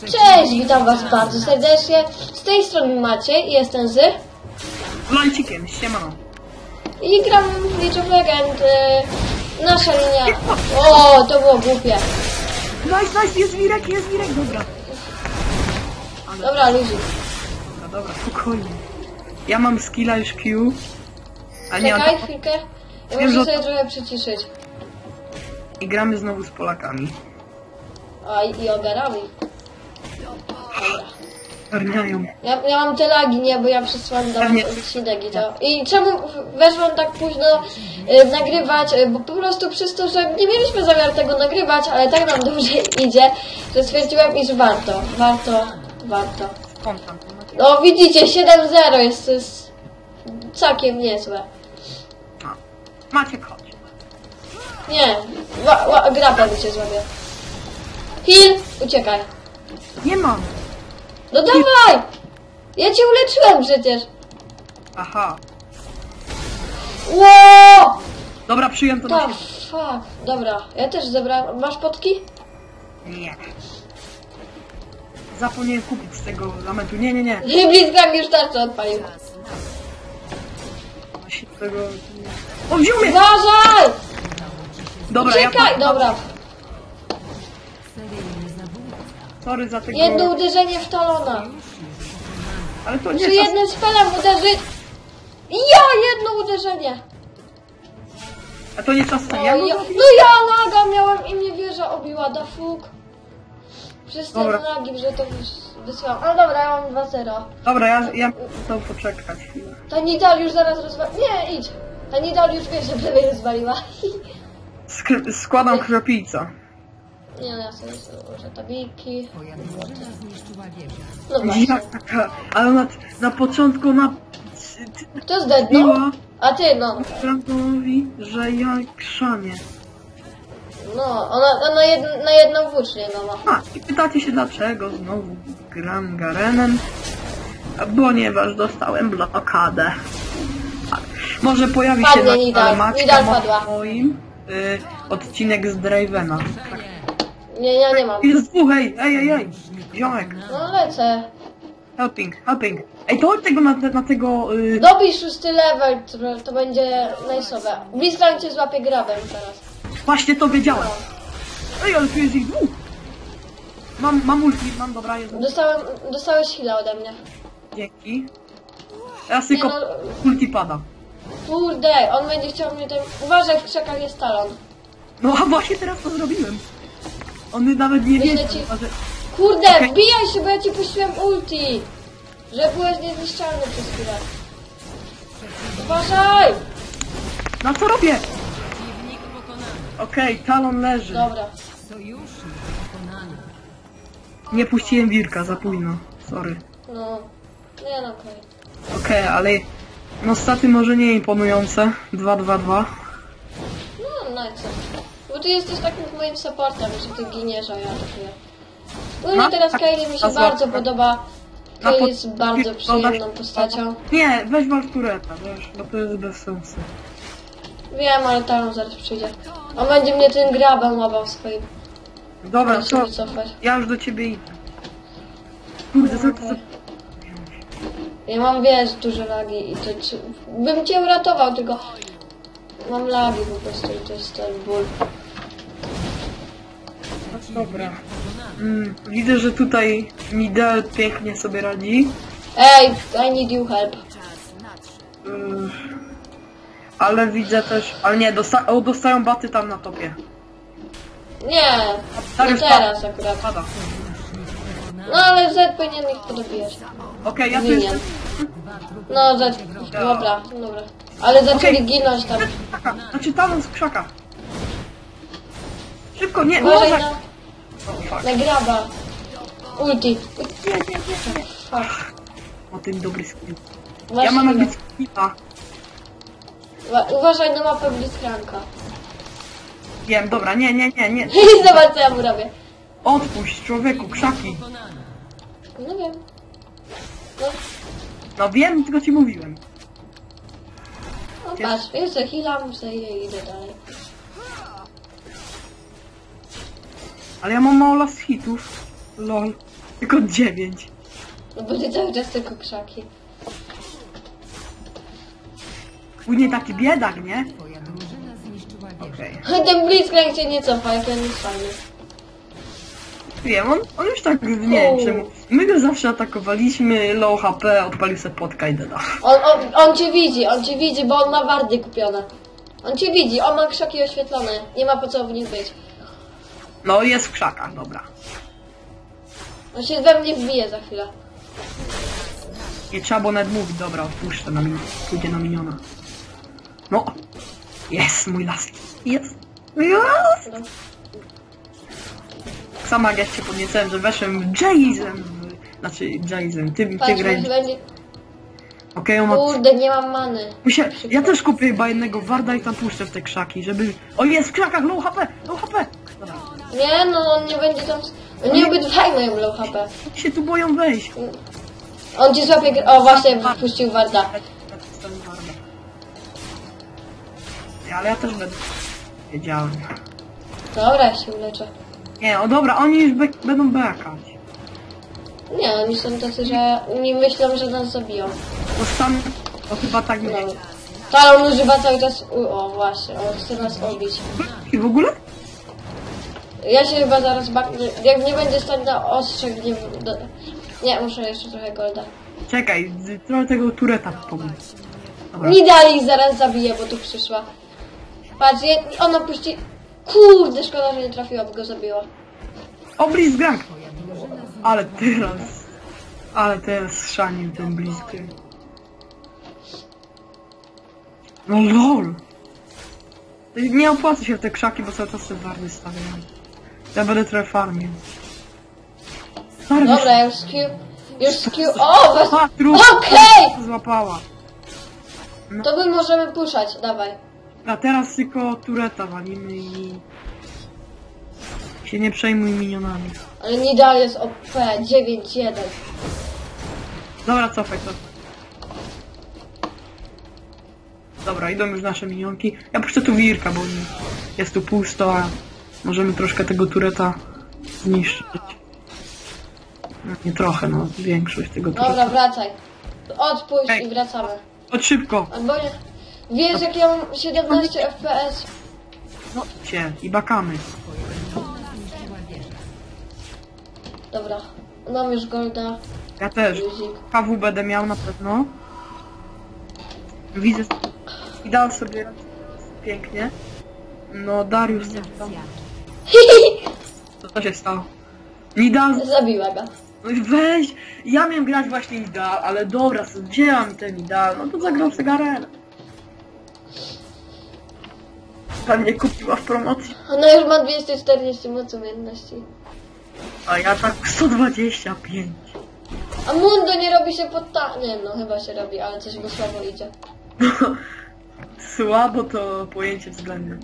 Cześć, witam was bardzo serdecznie. Z tej strony Maciej, jestem z... Lancikiem, siemano. I gram w League of Legends. y, Nasza linia... O, to było głupie. Nice, nice, jest wirek, jest wirek, dobra. Dobra, luzik. Dobra, dobra, spokojnie. Ja mam skilla już Q. A nie, Czekaj a chwilkę. Ja muszę sobie trochę przyciszyć. I gramy znowu z Polakami. A, i i ogarami. Dobra. Garniają. Ja, ja mam te lagi, nie, bo ja przesłałem Pewnie. odcinek i to. I czemu weszłam tak późno y, nagrywać? Y, bo po prostu przez to, że nie mieliśmy zamiar tego nagrywać, ale tak nam dobrze idzie, że stwierdziłam, iż warto, warto, warto. Macie? No widzicie, 7-0 jest, jest całkiem niezłe. Macie chodź. Nie, ła, ła, grapę mi cię złapie. Heal, uciekaj. Nie mam. No dawaj! Ja cię uleczyłem przecież. Aha. Ło! Dobra, przyjąłem to na Tak, siebie. fuck. Dobra, ja też zebrałem. Masz potki? Nie. Zapomniałem kupić z tego lamentu. Nie, nie, nie. Blitzcrank już tarczę odpalił. Właśnie tego... O, wziął mnie! Uważaj! Dobra, ja... Uciekaj! Dobra, Sorry za tego... jedno uderzenie w talona. Ale to nie Czy czas... jednym spelem uderzy... Ja jedno uderzenie! A to nie czas No ja ja, no ja laga miałem i mnie wieża obiła, da fuk. Przez te lagi, że to wys- wysyłam. Ale dobra, ja mam 2-0. Dobra, ja, ja to poczekać chwilę. Ta Nidal już zaraz rozwali... Nie, idź! Ta Nidal już wie, że prawie rozwaliła. Sk- składam kropicę. Nie, no ja sobie może tabiki. Twoja drużyna zniszczyła wieżę. No właśnie. Jak taka, ale na, na początku na Kto zdednął? biła A ty, no. Frankowi, że ja krzanie. No, ona, ona jed, na jedną włócznię no ma. A, i pytacie się dlaczego znowu gram Garenem? Ponieważ dostałem blokadę. Tak. Może pojawi się Padnie na Nidal. Nidal padła. moim y, odcinek z Dravena. Tak. Nie, ja nie mam. Jest dwóch, ej, ej, ej, ej. Ziomek, No lecę. helping, helping. Ej, to chodź tego na, na tego... Y, Dobij szósty level, to, to będzie najsowe. Blizzard cię złapie grabem teraz. Właśnie to wiedziałem. Ej, ale tu jest ich dwóch. Mam, mam ulti, mam dobra, jest Dostałem, dostałeś chwilę ode mnie. Dzięki. Teraz tylko Nie ulti pada. Kurde, on będzie chciał mnie tym... Uważaj, w krzakach jest talon. No a właśnie teraz to zrobiłem. On nawet nie wie, ci- że... Kurde, Okej. wbijaj się, bo ja ci puściłem ulti. Że byłeś niezniszczalny przez chwilę. Uważaj! No co robię? Przeciwnik pokonany. Okej, talon leży. Dobra. Sojusznik pokonany. Nie puściłem wirka, za późno. Sorry. No. Nie no, okej. Okej, ale... No staty może nie imponujące. 2-2-2. No, no i co? Ty jesteś takim moim supportem, że ty giniesz, a ja atakuję. No No, i teraz tak, Kairi mi się to bardzo złapka. podoba. Na Kairi pod- jest bardzo przyjemną postacią. Nie, weź Waltureta, wiesz, bo to jest bez sensu. Wiem, ale tam zaraz przyjdzie. On będzie mnie tym grabem łapał swoim. Dobra, Muszę co? wycofać. Ja już do ciebie idę. Kurde, co to. Ja mam, wiesz, duże lagi i to czy... Bym cię uratował, tylko... Mam lagi po prostu i to jest ten ból. Dobra. Mm, widzę, że tutaj Midel pięknie sobie radzi. Ej, I need you help. Ale widzę też... Ale nie, dosta o, dostają baty tam na topie. Nie, nie teraz akurat. Pada. No ale Z powinien ich podobijać. Okej, ja tu Winien. jestem. No Z, dobra, dobra. Ale zaczęli Okej. ginąć tam. Krzaka. Znaczy talon z krzaka. Szybko, nie, Uważaj uważaj! na, O, fuck. na graba. Ulti. O tym dobry skill. Ja mam skilla. Uwa- Uważaj na mapę Blitzcranka. Wiem, dobra, nie, nie, nie, nie. Zobacz co ja mu robię. Odpuść, człowieku, krzaki. No wiem. No, No wiem, tylko ci mówiłem. no patrz, jeszcze healam sobie i idę dalej. Ale ja mam mało last hitów. Lol. Tylko dziewięć. No bo ty cały czas tylko krzaki. Później taki biedak, nie? Twoja drużyna zniszczyła wieżę. Okej. Ten Blitzcrank cię nie cofa, jak on jest fajny. Wiem, on, on już tak, nie wiem czemu. My go zawsze atakowaliśmy, low HP, odpalił sobie potka i deda. On, on, on cię widzi, on cię widzi, bo on ma wardy kupione. On cię widzi, on ma krzaki oświetlone. Nie ma po co w nich być. No jest w krzakach, dobra. On się we mnie wbije za chwilę. Nie trzeba było nawet mówić, dobra, odpuszczę na min- pójdzie na miniona. No. Jest, mój laski. Jest. Jest. No. Sama jak ja się podniecałem, że weszłem Jason. Znaczy Jason, ty, ty Patrz, będzie... Okej, on ma... Kurde, nie mam many. Musia... Ja też kupię chyba jednego warda i tam puszczę w te krzaki, żeby... O jest, w krzakach, low HP, low HP. Dobra. Nie, no on nie będzie tam... Oni obydwaj mają low HP. Się tu boją wejść. On ci złapie... gr- O, właśnie wypuścił warda. Ale ja też będę... Wiedziałem. Dobra, ja się uleczę. Nie, o dobra, oni już be będą bekać. Nie, oni są tacy, że nie myślą, że nas zabiją. Bo stan... To chyba tak No. nie. To ale on używa cały czas... u- O, właśnie, on chce nas obić. I w ogóle? Ja się chyba zaraz bak... Jak nie będzie stać na ostrze, gdzie... Do... Nie, muszę jeszcze trochę golda. Czekaj, trochę tego tureta pomóc. Nidali zaraz zabije, bo tu przyszła. Patrz, je... ona puści... Kurde, szkoda, że nie trafiła, bo go zabiła. O, Blitzcrank! Ale teraz... Ale teraz szanił ten Blitzcrank. No lol! Nie opłaca się w te krzaki, bo cały czas te warny stawiają. Ja będę trochę farmił. Farmisz. Dobra, już Q... Już Q... O, was... A, trup! Okej! Złapała. To my możemy puszać, dawaj. A teraz tylko tureta walimy i... Się nie przejmuj minionami. Ale Nidal jest OP, 9-1. Dobra, cofaj, cofaj. Dobra, idą już nasze minionki. Ja puszczę tu wirka, bo jest tu pusto, a możemy troszkę tego tureta zniszczyć. No, Nie trochę, no, większość tego Dobra, tureta. wracaj. Odpuść Ej. i wracamy. Chodź szybko! Albo nie... Wiesz, jak ja mam 17 FPS? No, cię, i bakamy. Dobra, mam już golda. Ja też. KW będę miał na pewno. Widzę. I dał sobie pięknie. No, Darius też tam. Co to się stało? Nidal, Zabiła go. no i weź! Ja miałem grać właśnie Nidal, ale dobra, wzięłam ten Nidal, no to zagrał sobie Garenę. Pan nie kupiła w promocji. Ona już ma 240 mocy umiejętności. A ja tak 125. A Mundo nie robi się pod ta... Nie no, chyba się robi, ale coś mu słabo idzie. Słabo to pojęcie względne.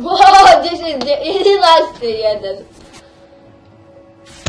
Wow, 10, 11, 1.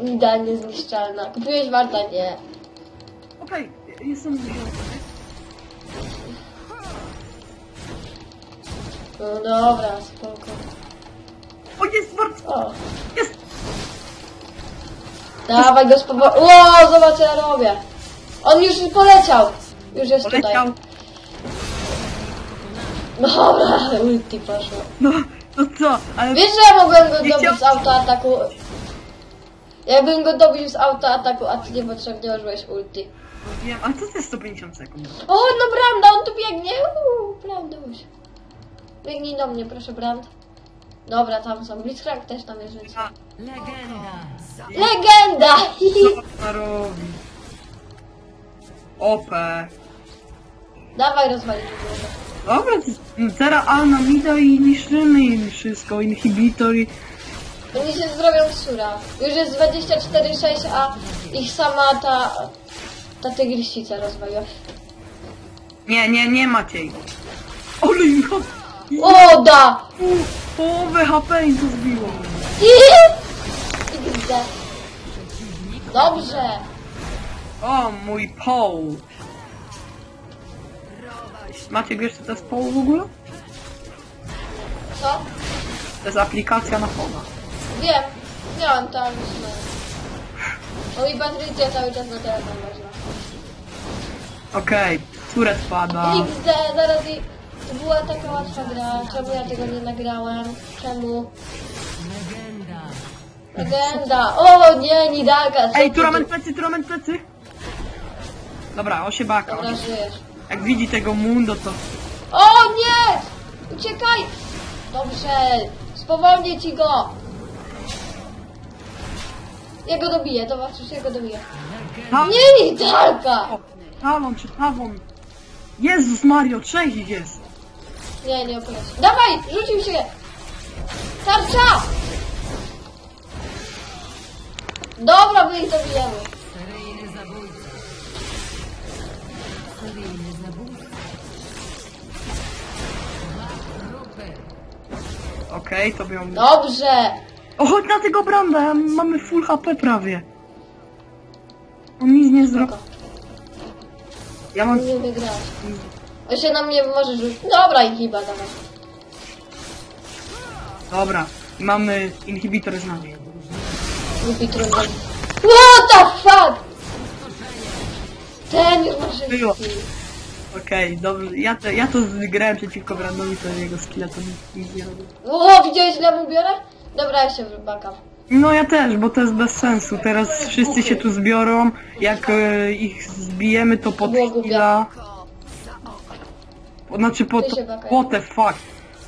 Nida niezniszczalna. Kupiłeś warta? Nie. Okej, jestem. No dobra, spoko. O, jest. O. Jest! Dawaj go z powrotem. Ło, zobacz co ja robię. On już poleciał. Już jest Poleciał. tutaj. Dobra, ulti poszło. No, no co, ale... Wiesz, że ja mogłem go Nie dobić chciał- z autoataku? Jakbym go dobił z autoataku, a ty niepotrzebnie użyłeś ulti. Wiem, ale co to jest 150 sekund? O, no Branda, on tu biegnie. Uuu, Branduś. Biegnij do mnie, proszę, Brand. Dobra, tam są. Blitzcrank też tam jest, więc... A, Legenda. Legenda! co? OP. Dawaj rozwalić. Dobra, teraz Alna Mida i niszczymy im wszystko, inhibitor i... Oni się zrobią sura. Już jest 24-6, a ich sama ta... Ta tygryścica rozwaliła. Nie, nie, nie Maciej. Ale im O, da! Połowę HP im to zbiło. XD. Dobrze. O, mój poł. Maciek, wiesz co to jest w ogóle? Co? To jest aplikacja na fona. Wiem, miałam tam. O i Patrycja cały czas na telefon można. Okej, turet pada. XD, zaraz i... To była taka łatwa gra, czemu ja tego nie nagrałem? Czemu? Legenda. Legenda! O nie, Nidalka! co Ej, turament tu- plecy, turament plecy! Dobra, osiebaka. Dobra, żyjesz. Jak widzi tego mundo, to... O nie! Uciekaj! Dobrze, spowolnię ci go! Ja go dobiję, zobaczysz, ja go dobiję. Nie, Nidalka! Talon czy Tawon? Jezus Mario, trzech ich jest! Nie, nie opowiem. Dawaj, rzucił się! Tarcza! Dobra, my ich dobijemy. Okej, to ją... Dobrze! O, chodź na tego Branda, mamy full HP prawie. On nic nie zrobi. Ja mam... Nie wygrałeś. On się na mnie może rzucić. Dobra, i chyba dawaj. Dobra, mamy inhibitor z nami. Głupi trudno. What the fuck? Ten już ma Było. Okej, dobrze, ja, te, ja to grałem przeciwko Brandowi, to jego skilla to nic, nic nie robi. O, widziałeś ile mu biorę? Dobra, ja się wybakam. No ja też, bo to jest bez sensu. Teraz wszyscy się tu zbiorą. Jak e, ich zbijemy, to pod było głupie. chwila. Znaczy po Ty to. się bakaj. What the fuck?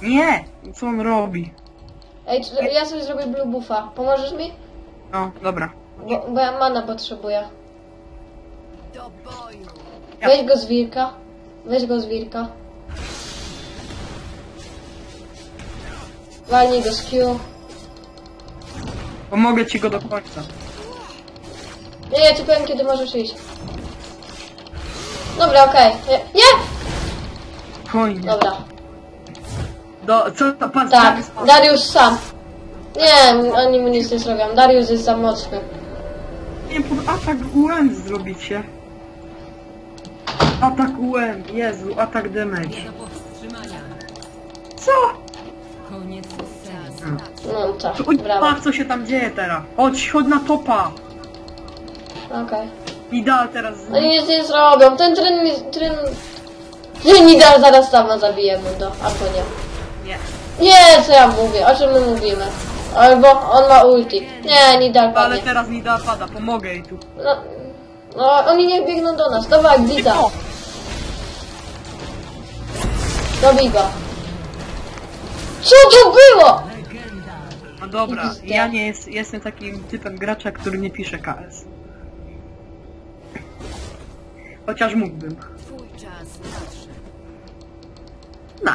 Nie! Co on robi? Ej, czy- ja sobie zrobię blue buffa. Pomożesz mi? No, dobra. Bo, bo ja mana potrzebuję. Weź go z wilka. Weź go z wilka. Walnij go z Q. Pomogę ci go do końca. Nie, ja ci powiem kiedy możesz iść. Dobra, okej. Nie, Nie! Spokojnie. Dobra. Do, co to patrz, Tak. Dariusz sam. Nie, oni mu nic nie zrobią. Dariusz jest za mocny. Nie, pod atak UM zrobicie. Atak UM, Jezu, atak damage. Nie do powstrzymania. Co? Koniec serii. Hmm. No tak, Oj, brawo. patrz co się tam dzieje teraz. Chodź, chodź na topa. Okej. Nidal teraz. Oni nic nie zrobią. Ten tren... tren... Nie, Nidal zaraz sama zabije mu to, albo nie. Nie. Nie, co ja mówię? O czym my mówimy? Albo on ma ulti. Nie, Nidal Ale padnie. teraz Nidal pada, pomogę jej tu. No, no, oni niech biegną do nas. Dawaj, Blita. O, Dobij go. Co to było? Legenda. No dobra, ja nie jest, jestem takim typem gracza, który nie pisze KS. Chociaż mógłbym.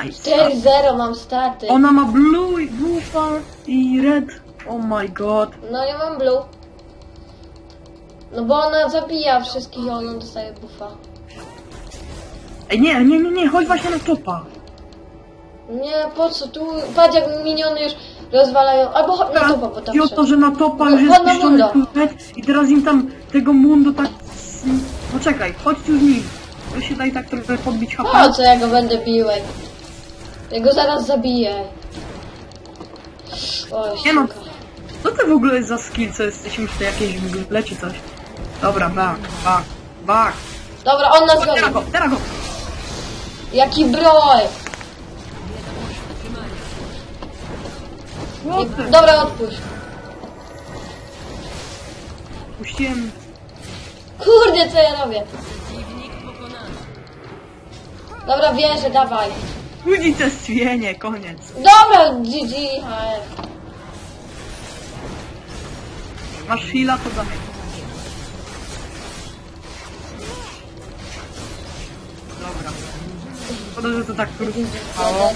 Nice. 4-0 mam starty. Ona ma blue, blue far i red. Oh my god. No ja mam blue. No bo ona zabija wszystkich i ona dostaje buffa. Ej, nie, nie, nie, nie, chodź właśnie na topa. Nie, po co? Tu patrz jak miniony już rozwalają. Albo chodź na topa, bo tam I o to, że na topa No, już jest chodź na piszczony mundo. turet i teraz im tam tego mundo tak... Poczekaj, chodź tu z nim. To się daj tak trochę podbić HP. Po co ja go będę bił? ej? Ja go zaraz zabiję. O, Nie no. siuka. Co to w ogóle jest za skill, co jesteśmy w tej jakiejś mgle czy coś? Dobra, back, back, back. Dobra, on nas Teraz goni. go, teraz go. Jaki broj! Dobra, odpuść. Puściłem... Kurde, co ja robię? Dobra, wierzę, dawaj. Unicestwienie, koniec. Dobra, GG. Masz heala, to damy. Dobra. Szkoda, że to tak krótko trwało.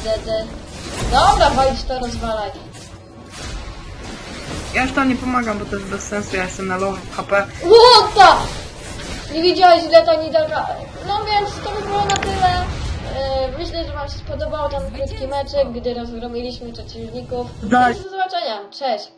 Dobra, walić to, rozwalaj. Ja już tam nie pomagam, bo to jest bez sensu, ja jestem na low HP. Łota! Nie widziałeś ile ta nidalka... No więc to by było na tyle. E, Myślę, że wam się spodobał ten krótki meczek, gdy rozgromiliśmy przeciwników. Daj. Do zobaczenia, cześć!